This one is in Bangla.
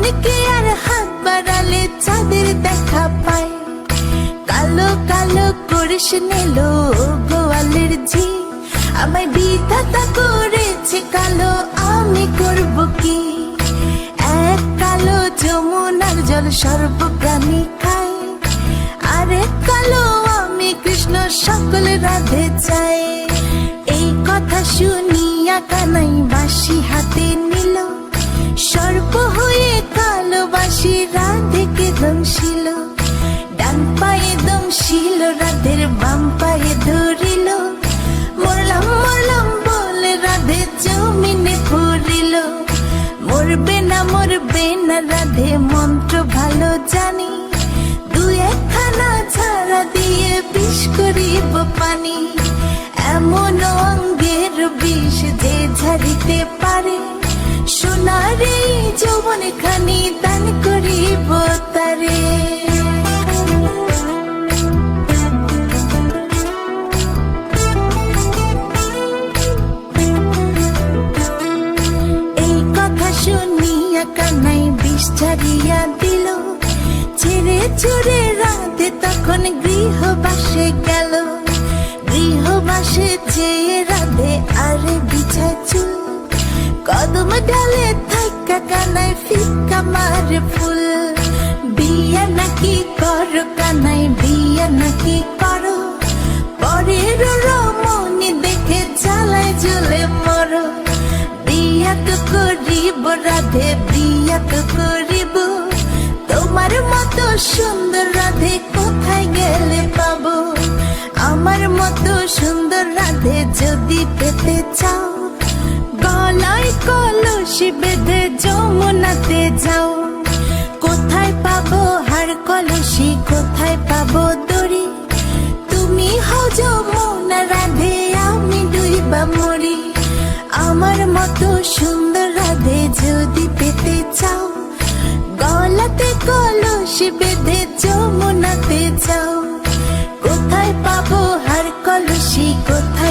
বামনকে আর হাত বাড়ালে চাঁদের দেখা পায় কালো কালো করিস নিল গোয়ালের ঝি। আমায় বিধাতা করেছে কালো, আমি করব কি? এক কালো যমুনার জল সর্বপ্রাণী খায় আরেক কালো আমি কৃষ্ণ সকল রাধে চাই। এই কথা শুনিয়া কানাই বাসি হাতে নিল। বাসি রাধেকে দংশিল, ডান পায়ে দংশিল, রাধের বাম পায়ে ধরিল। মরলাম মরলাম বলে রাধে জমিনে পড়িল মরবে না মরবে না রাধে, মন্ত্র ভালো জানি। দু একখানা ছাড়া দিয়ে বিষ করিব পানি। এমন অঙ্গের বিষ যে ঝাড়িতে পারে। সোনার যৌবন খানি দান শুনিয়া কানাই বিষ দিল। ছেড়ে চড়ে রাতে তখন গৃহবাসে গেল। গৃহবাসে চেয়ে রাধে আরে বিছায় চুল। কদম ডালে থাকা কানাই ফিকা মার ফুল। বিয়া নাকি করো কানাই বিয়া নাকি বিয়া তো করিব রাধে বিয়া করিব তোমার মতো সুন্দর রাধে কোথায় গেলে পাবো আমার মতো সুন্দর রাধে যদি পেতে চাও গলায় কলসি বেঁধে যমুনাতে যাও কোথায় পাবো হার কলসি কোথায় আমার মতো সুন্দর রাধে যদি পেতে চাও, গলাতে কলসি বেঁধে যমুনাতে যাও কোথায় পাবো হার কলসি, কোথায়